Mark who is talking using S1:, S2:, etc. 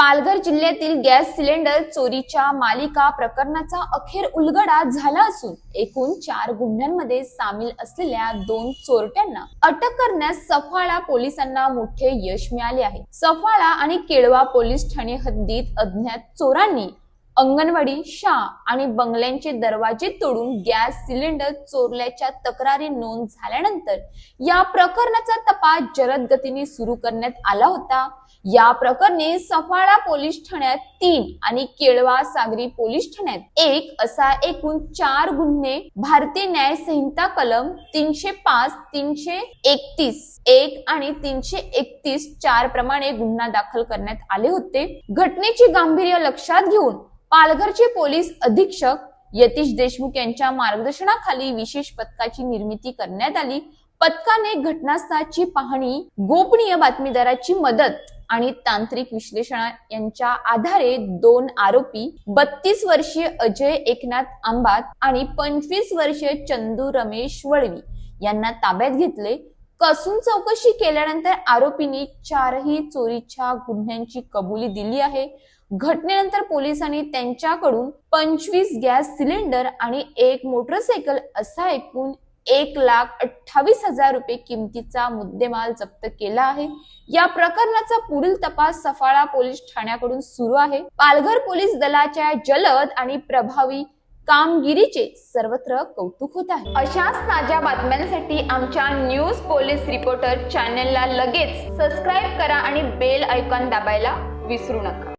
S1: पालघर जिल्ह्यातील gas cylinder चोरीच्या मालिका प्रकरणाचा अखेर उलगडा झाला असून एकूण चार गुन्ह्यांमध्ये सामील असलेल्या दोन चोरट्यांना अटक करण्यास सफाळा पोलिसांना मोठे यश मिळाले आहे. सफाळा आणि केळवा पोलीस ठाणे हद्दीत अज्ञात चोरांनी अंगणवाडी शाळा आणि बंगल्यांचे दरवाजे तोडून गॅस सिलेंडर चोरल्याच्या तक्रारी नोंद झाल्यानंतर या प्रकरणाचा तपास जलद गतीने सुरू करण्यात आला होता. या प्रकरणी सफाळा पोलीस ठाण्यात तीन आणि केळवा सागरी पोलीस ठाण्यात एक असा एकूण चार गुन्हे भारतीय न्याय संहिता कलम तीनशे पाच तीनशे एकतीस एक आणि तीनशे एकतीस चार प्रमाणे गुन्हा दाखल करण्यात आले होते. घटनेची गांभीर्य लक्षात घेऊन पालघरचे पोलीस अधीक्षक यतीश देशमुख यांच्या मार्गदर्शनाखाली विशेष पथकाची निर्मिती करण्यात आली. पथकाने घटनास्थळाची पाहणी गोपनीय बातमीदाराची मदत आणि तांत्रिक विश्लेषण यांच्या आधारे दोन आरोपी बत्तीस वर्षीय अजय एकनाथ आंबात आणि पंचवीस वर्षीय चंदू रमेश वळवी यांना ताब्यात घेतले. कसून चौकशी केल्यानंतर आरोपींनी चारही चोरीच्या गुन्ह्यांची कबुली दिली आहे. घटनेनंतर पोलिसांनी त्यांच्याकडून पंचवीस गॅस सिलेंडर आणि एक मोटरसायकल असा एकूण एक लाख अठ्ठावीस हजार रुपये किमतीचा मुद्देमाल जप्त केला आहे. या प्रकरणाचा पुढील तपास सफाळा पोलीस ठाण्याकडून सुरू आहे. पालघर पोलीस दलाच्या जलद आणि प्रभावी कामगिरीचे सर्वत्र कौतुक होत आहे. अशाच ताज्या बातम्यांसाठी आमच्या न्यूज पोलीस रिपोर्टर चॅनेलला लगेच सबस्क्राईब करा आणि बेल आयकॉन दाबायला विसरू नका.